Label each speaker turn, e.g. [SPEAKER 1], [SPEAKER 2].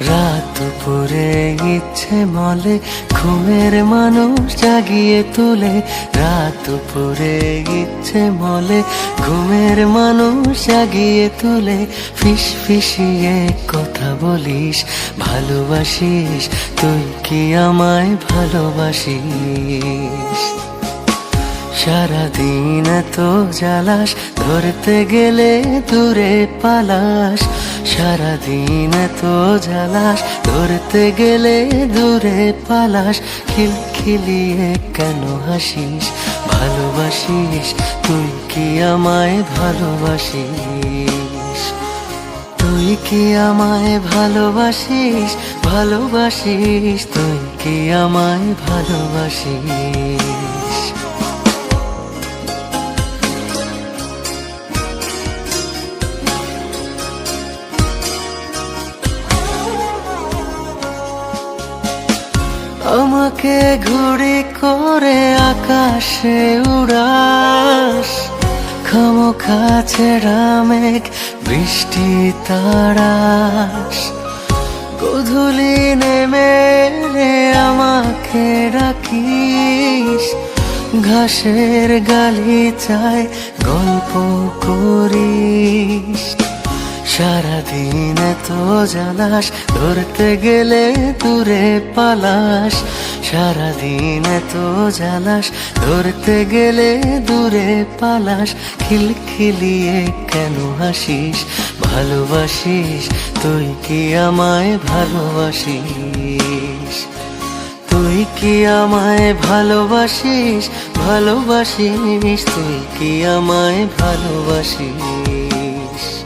[SPEAKER 1] রাত দুপুরে ইচ্ছে মলে ঘুমের মানুষ জাগিয়ে তোলে। রাত দুপুরে ইচ্ছে মলে ঘুমের মানুষ জাগিয়ে তোলে। ফিস ফিসিয়ে কথা বলিস, ভালোবাসিস, তুই কি আমায় ভালোবাসিস? সারাদিন তো জ্বালাস, ধরতে গেলে দূরে পালাস। সারাদিন তো জ্বালাস, ধরতে গেলে দূরে পালাস। খিলখিলিয়ে কেন হাসিস, ভালোবাসিস? তুই কি আমায় ভালোবাসিস? তুই কি আমায় ভালোবাসিস? ভালোবাসিস? তুই কি আমায় ভালোবাসিস? আমাকে ঘুড়ি করে আকাশে উড়াস। খামোখা ছেড়া মেঘ, বৃষ্টি তারাস। গধুলি নেমে আমাকে ডাকিস। ঘাসের গালি চায়, গল্প করিস। সারাদিন তো জ্বালাস, ধরতে গেলে দূরে পালাস। সারাদিন তো জ্বালাস, ধরতে গেলে দূরে পালাস। খিলখিলিয়ে কেন হাসিস? ভালোবাসিস? তুই কি আমায় ভালোবাসিস? তুই কি আমায় ভালোবাসিস? ভালোবাসিস? তুই কি আমায় ভালোবাসিস?